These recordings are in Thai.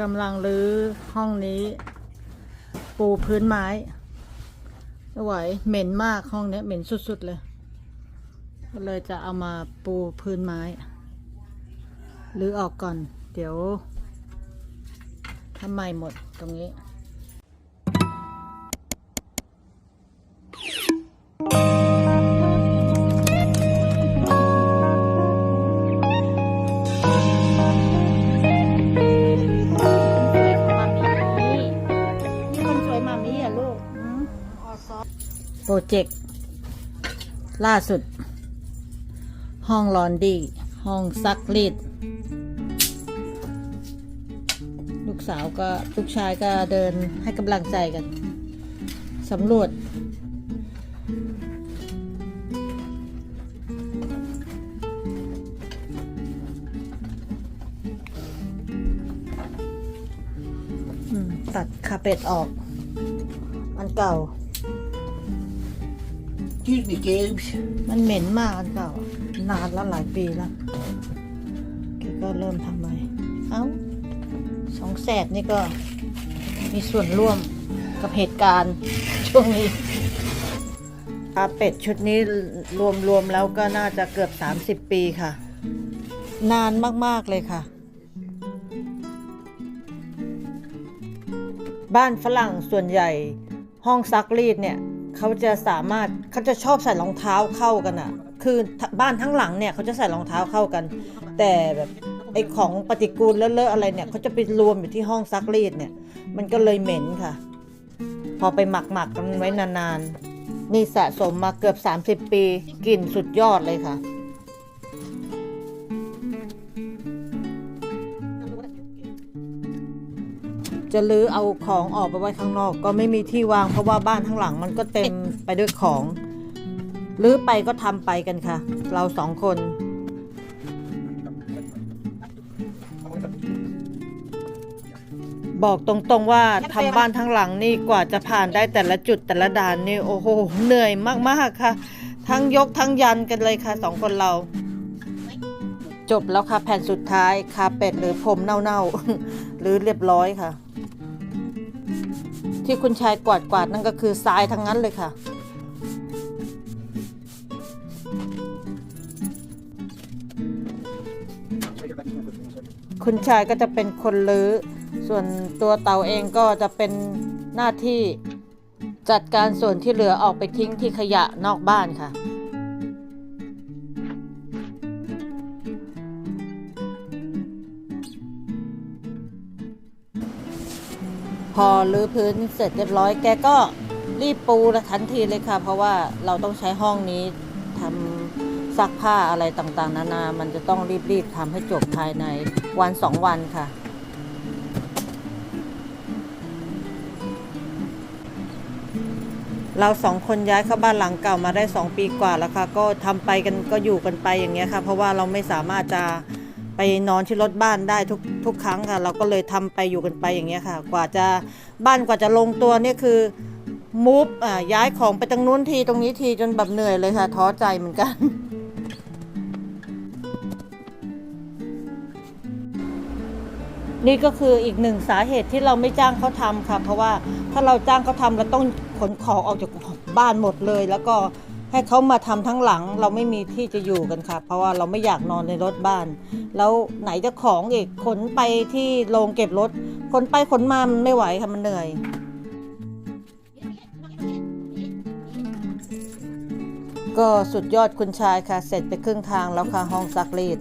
กำลังรื้อห้องนี้ ปูพื้นไม้ไม่ไหวเหม็นมากห้องนี้เหม็นสุดๆเลยก็เลยจะเอามาปูพื้นไม้รื้อออกก่อน เดี๋ยวทำไมหมดตรงนี้ นสวยมามีอะลูกโปรเจกต์ล่าสุด ห้องลอนดี้ ห้องซักรีด ลูกสาวก็ ลูกชายก็เดินให้กำลังใจกันสำรวจตัดคาเป็ดออก เก่า Excuse me, Gibbs. มันเหม็นมากอันเก่า นานแล้วหลายปีแล้วแกก็เริ่มทำใหม่เอ้าสองแสบนี่ก็มีส่วนร่วมกับเหตุการณ์ช่วงนี้ อาเป็ดชุดนี้รวมๆแล้วก็น่าจะเกือบ 30 ปีค่ะ นานมาก ๆ เลยค่ะ บ้านฝรั่งส่วนใหญ่ ห้องซักรีดเนี่ยเขาจะสามารถเขาจะชอบใส่รองเท้าเข้ากันอะ่ะคือบ้านทั้งหลังเนี่ยเขาจะใส่รองเท้าเข้ากัน แต่แบบไอของปฏิกูลเลอะๆอะไรเนี่ยเขาจะไปรวมอยู่ที่ห้องซักรีดเนี่ย มันก็เลยเหม็นค่ะ พอไปหมักหมักกันไว้นานๆนี่สะสมมาเกือบ 30 ปีกลิ่นสุดยอดเลยค่ะ จะลื้อเอาของออกไปไว้ข้างนอก ก็ไม่มีที่วางเพราะว่าบ้านทั้งหลังมันก็เต็มไปด้วยของลื้อไปก็ทำไปกันค่ะ เราสองคนบอกตรงๆว่าทำบ้านทั้งหลังนี่กว่าจะผ่านได้แต่ละจุดแต่ละด่านนี่โอ้โหเหนื่อยมากๆค่ะ ทั้งยกทั้งยันกันเลยค่ะสองคนเรา จบแล้วค่ะแผ่นสุดท้ายคาเป็ดหรือพรมเน่าๆ หรือเรียบร้อยค่ะ ที่คุณชายกวาดกวาดนั่นก็คือทรายทั้งนั้นเลยค่ะ คุณชายก็จะเป็นคนลื้อ ส่วนตัวเตาเองก็จะเป็นหน้าที่จัดการส่วนที่เหลือออกไปทิ้งที่ขยะนอกบ้านค่ะ พอรื้อพื้นเสร็จเรียบร้อยแกก็รีบปูละทันทีเลยค่ะ เพราะว่าเราต้องใช้ห้องนี้ทำซักผ้าอะไรต่างๆ นานา มันจะต้องรีบๆทำให้จบภายในวันสองวันค่ะเราสองคนย้ายเข้าบ้านหลังเก่ามาได้สองปีกว่าแล้วค่ะ ก็ทำไปกันก็อยู่กันไปอย่างเงี้ยค่ะ เพราะว่าเราไม่สามารถจะ ไปนอนที่รถบ้านได้ทุกทุกครั้งค่ะ เราก็เลยทำไปอยู่กันไปอย่างเงี้ยค่ะ กว่าจะบ้านกว่าจะลงตัวเนี่ยคือมูฟอ่าย้ายของไปตรงนู้นทีตรงนี้ทีจนแบบเหนื่อยเลยค่ะ ท้อใจเหมือนกันนี่ก็คืออีกหนึ่งสาเหตุที่เราไม่จ้างเขาทำค่ะ เพราะว่าถ้าเราจ้างเขาทำเราต้องขนของออกจากบ้านหมดเลย แล้วก็ ให้เขามาทำทั้งหลังเราไม่มีที่จะอยู่กันค่ะ เพราะว่าเราไม่อยากนอนในรถบ้าน แล้วไหนจะของอีกขนไปที่โรงเก็บรถขนไปขนมามันไม่ไหวค่ะมันเหนื่อยก็สุดยอดคุณชายค่ะ เสร็จไปครึ่งทางแล้วค่ะห้องซักรีด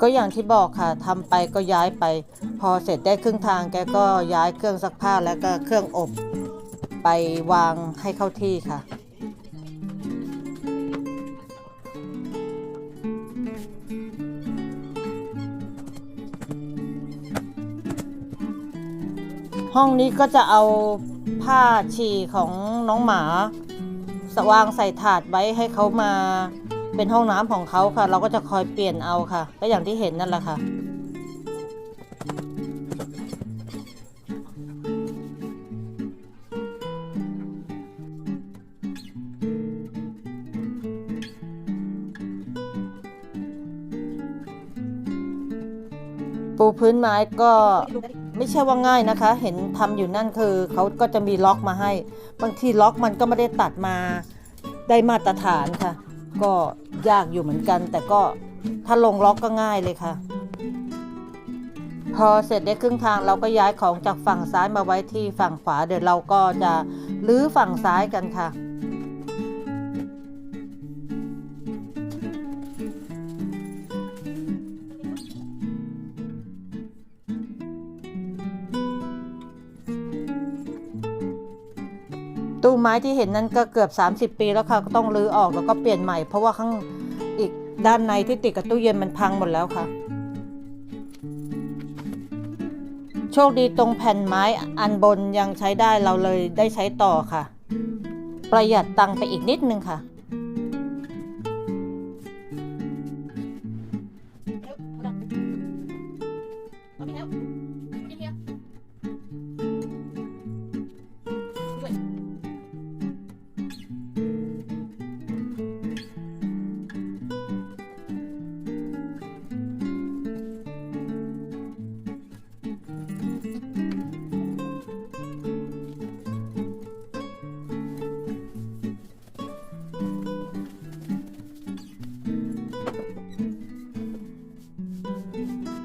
ก็อย่างที่บอกค่ะทำไปก็ย้ายไป พอเสร็จได้ครึ่งทางแกก็ย้ายเครื่องซักผ้าแล้วก็เครื่องอบ ไปวางให้เข้าที่ค่ะ ห้องนี้ก็จะเอาผ้าฉี่ของน้องหมา สวางใส่ถาดไว้ให้เขามาเป็นห้องน้ำของเขาค่ะ เราก็จะคอยเปลี่ยนเอาค่ะ ก็อย่างที่เห็นนั่นแหละค่ะปูพื้นไม้ก็ ไม่ใช่ว่าง่ายนะคะ เห็นทำอยู่นั่นคือเขาก็จะมีล็อกมาให้ บางทีล็อกมันก็ไม่ได้ตัดมาได้มาตรฐานค่ะ ก็ยากอยู่เหมือนกัน แต่ก็ถ้าลงล็อกก็ง่ายเลยค่ะ พอเสร็จได้ครึ่งทางเราก็ย้ายของจากฝั่งซ้ายมาไว้ที่ฝั่งขวาเดี๋ยวเราก็จะลื้อฝั่งซ้ายกันค่ะ ตู้ไม้ที่เห็นนั้นก็เกือบ 30 ปีแล้วค่ะก็ต้องรื้อออกแล้วก็เปลี่ยนใหม่เพราะว่าข้างอีกด้านในที่ติดกับตู้เย็นมันพังหมดแล้วค่ะ โชคดีตรงแผ่นไม้อันบนยังใช้ได้เราเลยได้ใช้ต่อค่ะ ประหยัดตังค์ไปอีกนิดนึงค่ะ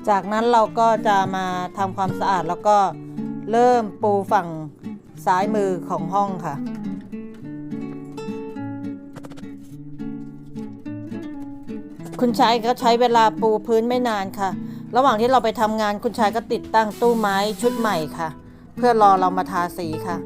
จากนั้นเราก็จะมาทำความสะอาดแล้วก็เริ่มปูฝั่งซ้ายมือของห้องค่ะ คุณชายก็ใช้เวลาปูพื้นไม่นานค่ะ ระหว่างที่เราไปทำงานคุณชายก็ติดตั้งตู้ไม้ชุดใหม่ค่ะ เพื่อรอเรามาทาสีค่ะ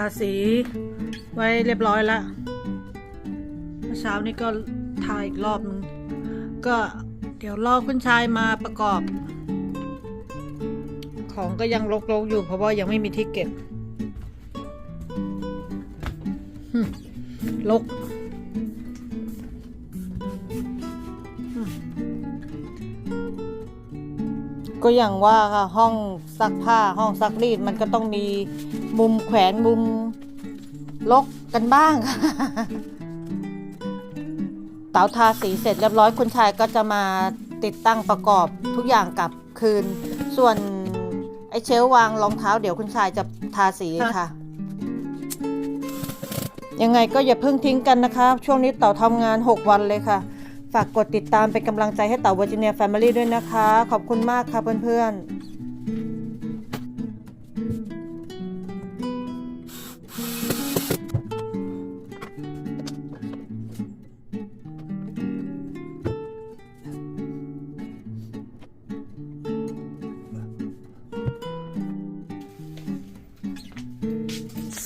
าสีไว้เรียบร้อยแล้วเมื่อเช้านี้ก็ทาอีกรอบนึง ก็เดี๋ยวรอคุณชายมาประกอบ ของก็ยังรกๆอยู่เพราะว่ายังไม่มีที่เก็บหึรกก็อย่างว่าค่ะห้องซักผ้าห้องซักรีดมันก็ต้องมี มุมแขวนมุมลกกันบ้างค่ะเต๋าทาสีเสร็จเรียบร้อยคุณชายก็จะมาติดตั้งประกอบทุกอย่างกลับคืน ส่วนไอ้เชลฟ์วางรองเท้าเดี๋ยวคุณชายจะทาสีค่ะ ยังไงก็อย่าเพิ่งทิ้งกันนะคะ ช่วงนี้เต๋าทำงาน 6 วันเลยค่ะ ฝากกดติดตามเป็นกำลังใจให้เต๋าเวอร์จิเนียแฟมิลี่ด้วยนะคะ ขอบคุณมากค่ะเพื่อนๆ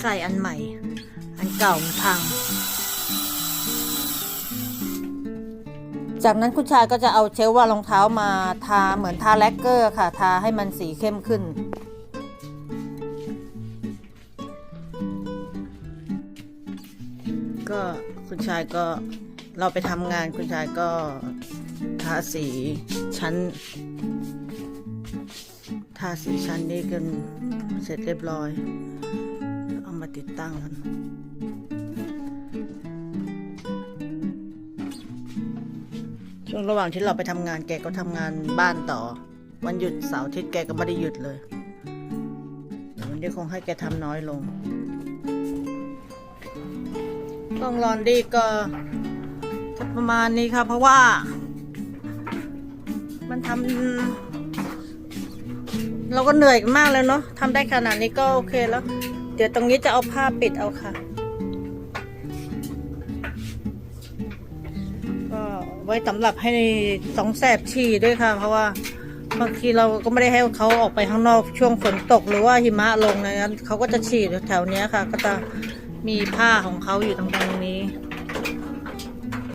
ใส่อันใหม่ อันเก่ามันพัง จากนั้นคุณชายก็จะเอาเชลฟ์วารองเท้ามาทาเหมือนทาแลกเกอร์ค่ะ ทาให้มันสีเข้มขึ้นก็คุณชายก็เราไปทำงานคุณชายก็ทาสีชั้น ทาสีชั้นนี้กันเสร็จเรียบร้อย มาติดตั้งกันช่วงระหว่างที่เราไปทำงานแกก็ทำงานบ้านต่อ วันหยุดเสาร์อาทิตย์แกก็ไม่ได้หยุดเลยเดี๋ยววันนี้คงให้แกทำน้อยลงกล้องรอนดีก็ประมาณนี้ค่ะ เพราะว่า มันทำเราก็เหนื่อยมากแล้วเนาะทำได้ขนาดนี้ก็โอเคแล้ว ดี๋ยวตรงนี้จะเอาผ้าปิดเอาค่ะ ก็ไว้สำหรับให้สองแสบฉี่ด้วยค่ะ เพราะว่าบางทีเราก็ไม่ได้ให้เขาออกไปข้างนอกช่วงฝนตกหรือว่าหิมะลงนะงั้นเขาก็จะฉี่แถวๆเนี้ยค่ะ ก็จะมีผ้าของเขาอยู่ตรงตรงนี้